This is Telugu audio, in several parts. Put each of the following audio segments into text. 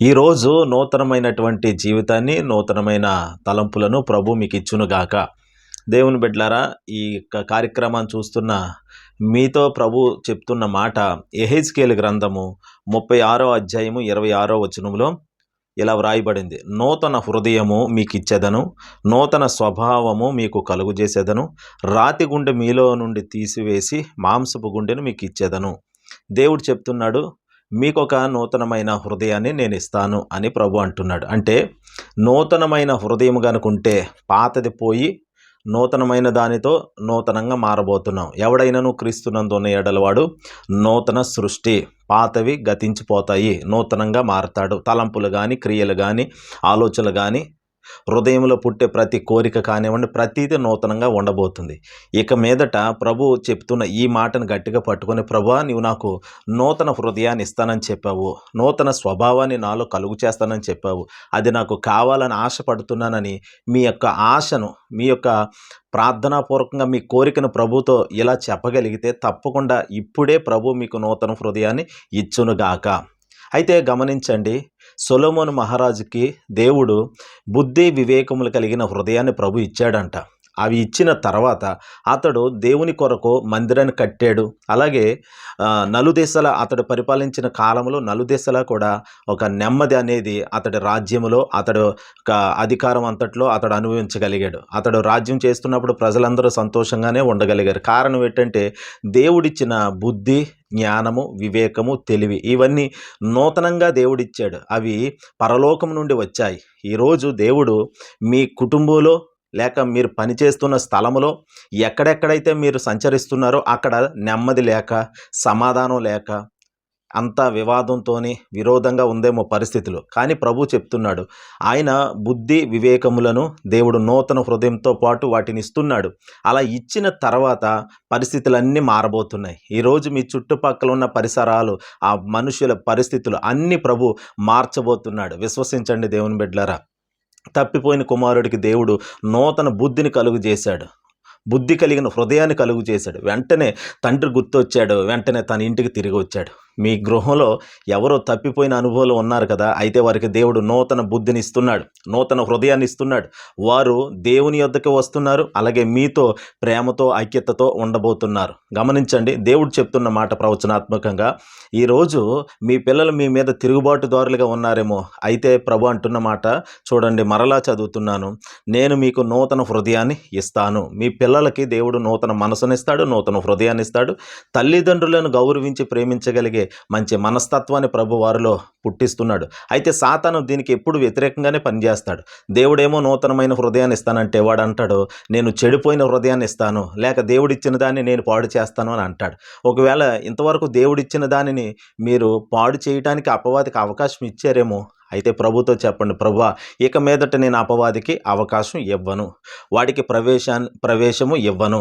ఈరోజు నూతనమైనటువంటి జీవితాన్ని నూతనమైన తలంపులను ప్రభు మీకు ఇచ్చునుగాక దేవుని బిడ్లారా ఈ యొక్క కార్యక్రమాన్ని చూస్తున్న మీతో ప్రభు చెప్తున్న మాట ఎహెజ్కేల్ గ్రంథము ముప్పై ఆరో అధ్యాయము ఇరవై ఆరో వచనంలో ఇలా వ్రాయబడింది. నూతన హృదయము మీకు ఇచ్చేదను నూతన స్వభావము మీకు కలుగు చేసేదను రాతి గుండె మీలో నుండి తీసివేసి మాంసపు గుండెను మీకు ఇచ్చేదను దేవుడు చెప్తున్నాడు మీకు ఒక నూతనమైన హృదయాన్ని నేను ఇస్తాను అని ప్రభు అంటున్నాడు. అంటే నూతనమైన హృదయం కనుకుంటే పాతది పోయి నూతనమైన దానితో నూతనంగా మారబోతున్నాం. ఎవడైనాను క్రీస్తునందున్న ఎడలవాడు నూతన సృష్టి పాతవి గతించిపోతాయి. నూతనంగా మారతాడు. తలంపులు కానీ క్రియలు కానీ ఆలోచనలు కానీ హృదయంలో పుట్టే ప్రతి కోరిక కానివ్వండి ప్రతిదీ నూతనంగా ఉండబోతుంది. ఇక మీదట ప్రభు చెప్తున్న ఈ మాటను గట్టిగా పట్టుకొని ప్రభు నీవు నాకు నూతన హృదయాన్ని ఇస్తానని చెప్పావు. నూతన స్వభావాన్ని నాలో కలుగు చేస్తానని చెప్పావు. అది నాకు కావాలని ఆశపడుతున్నానని మీ యొక్క ఆశను మీ యొక్క ప్రార్థనాపూర్వకంగా మీ కోరికను ప్రభుతో ఇలా చెప్పగలిగితే తప్పకుండా ఇప్పుడే ప్రభు మీకు నూతన హృదయాన్ని ఇచ్చునుగాక. అయితే గమనించండి సొలోమోను మహారాజుకి దేవుడు బుద్ధి వివేకములు కలిగిన హృదయాన్ని ప్రభు ఇచ్చాడంట. అవి ఇచ్చిన తర్వాత అతడు దేవుని కొరకు మందిరాన్ని కట్టాడు. అలాగే నలుదేశాల అతడు పరిపాలించిన కాలంలో నలుదేశాల కూడా ఒక నెమ్మది అనేది అతడి రాజ్యములో అతడు ఒక అధికారం అంతట్లో అతడు అనుభవించగలిగాడు. అతడు రాజ్యం చేస్తున్నప్పుడు ప్రజలందరూ సంతోషంగానే ఉండగలిగారు. కారణం ఏంటంటే దేవుడిచ్చిన బుద్ధి జ్ఞానము వివేకము తెలివి ఇవన్నీ నూతనంగా దేవుడిచ్చాడు. అవి పరలోకం నుండి వచ్చాయి. ఈరోజు దేవుడు మీ కుటుంబంలో లేక మీరు పనిచేస్తున్న స్థలములో ఎక్కడెక్కడైతే మీరు సంచరిస్తున్నారో అక్కడ నెమ్మది లేక సమాధానం లేక అంత వివాదంతోనే విరోధంగా ఉందేమో పరిస్థితులు. కానీ ప్రభు చెప్తున్నాడు ఆయన బుద్ధి వివేకములను దేవుడు నూతన హృదయంతో పాటు వాటిని ఇస్తున్నాడు. అలా ఇచ్చిన తర్వాత పరిస్థితులన్నీ మారబోతున్నాయి. ఈరోజు మీ చుట్టుపక్కల ఉన్న పరిసరాలు ఆ మనుషుల పరిస్థితులు అన్ని ప్రభు మార్చబోతున్నాడు. విశ్వసించండి దేవుని బిడ్డలరా. తప్పిపోయిన కుమారుడికి దేవుడు నూతన బుద్ధిని కలుగు చేశాడు. బుద్ధి కలిగిన హృదయాన్ని కలుగు చేశాడు. వెంటనే తండ్రి గుర్తొచ్చాడు వెంటనే తన ఇంటికి తిరిగి వచ్చాడు. మీ గృహంలో ఎవరో తప్పిపోయిన అనుభవాలు ఉన్నారు కదా అయితే వారికి దేవుడు నూతన బుద్ధిని ఇస్తున్నాడు నూతన హృదయాన్ని ఇస్తున్నాడు. వారు దేవుని యొద్దకు వస్తున్నారు అలాగే మీతో ప్రేమతో ఐక్యతతో ఉండబోతున్నారు. గమనించండి దేవుడు చెప్తున్న మాట ప్రవచనాత్మకంగా ఈరోజు మీ పిల్లలు మీ మీద తిరుగుబాటుదారులుగా ఉన్నారేమో అయితే ప్రభు అంటున్న మాట చూడండి మరలా చదువుతున్నాను నేను మీకు నూతన హృదయాన్ని ఇస్తాను. మీ పిల్లలకి దేవుడు నూతన మనసునిస్తాడు నూతన హృదయాన్ని ఇస్తాడు. తల్లిదండ్రులను గౌరవించి ప్రేమించగలిగే మంచి మనస్తత్వాన్ని ప్రభు వారిలో పుట్టిస్తున్నాడు. అయితే సాతాను దీనికి ఎప్పుడు వ్యతిరేకంగానే పనిచేస్తాడు. దేవుడేమో నూతనమైన హృదయాన్ని ఇస్తానంటే వాడు అంటాడు నేను చెడిపోయిన హృదయాన్ని ఇస్తాను లేక దేవుడిచ్చిన దాన్ని నేను పాడు చేస్తాను అని అంటాడు. ఒకవేళ ఇంతవరకు దేవుడిచ్చిన దానిని మీరు పాడు చేయడానికి అపవాదికి అవకాశం ఇచ్చారేమో అయితే ప్రభుతో చెప్పండి ప్రభు ఇక మీదట నేను అపవాదికి అవకాశం ఇవ్వను. వాడికి ప్రవేశాన్ని ప్రవేశము ఇవ్వను.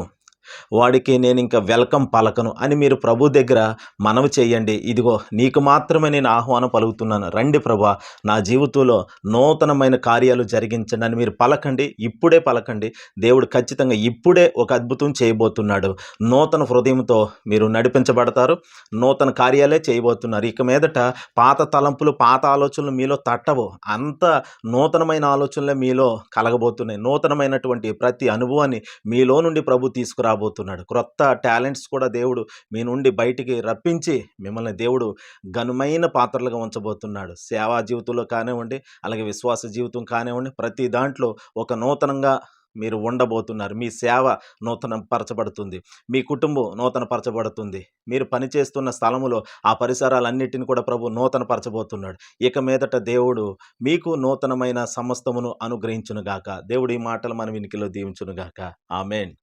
వాడికి నేను ఇంకా వెల్కమ్ పలకను అని మీరు ప్రభు దగ్గర మనవి చేయండి. ఇదిగో నీకు మాత్రమే నేను ఆహ్వానం పలుకుతున్నాను. రండి ప్రభా నా జీవితంలో నూతనమైన కార్యాలు జరిగించండి అని మీరు పలకండి. ఇప్పుడే పలకండి. దేవుడు ఖచ్చితంగా ఇప్పుడే ఒక అద్భుతం చేయబోతున్నాడు. నూతన హృదయంతో మీరు నడిపించబడతారు. నూతన కార్యాలే చేయబోతున్నారు. ఇక మీదట పాత తలంపులు పాత ఆలోచనలు మీలో తట్టవు. అంత నూతనమైన ఆలోచనలే మీలో కలగబోతున్నాయి. నూతనమైనటువంటి ప్రతి అనుభవాన్ని మీలో నుండి ప్రభు తీసుకురా రాబోతున్నాడు. క్రొత్త టాలెంట్స్ కూడా దేవుడు మీ నుండి బయటికి రప్పించి మిమ్మల్ని దేవుడు ఘనమైన పాత్రలుగా ఉంచబోతున్నాడు. సేవా జీవితంలో కానివ్వండి అలాగే విశ్వాస జీవితం కానివ్వండి ప్రతి దాంట్లో ఒక నూతనంగా మీరు ఉండబోతున్నారు. మీ సేవ నూతన పరచబడుతుంది మీ కుటుంబం నూతన పరచబడుతుంది మీరు పనిచేస్తున్న స్థలములో ఆ పరిసరాలన్నిటిని కూడా ప్రభు నూతన పరచబోతున్నాడు ఇక మీదట దేవుడు మీకు నూతనమైన సమస్తమును అనుగ్రహించునుగాక. దేవుడు ఈ మాటలు మన వినికిలో దీవించునుగాక. ఆమెన్.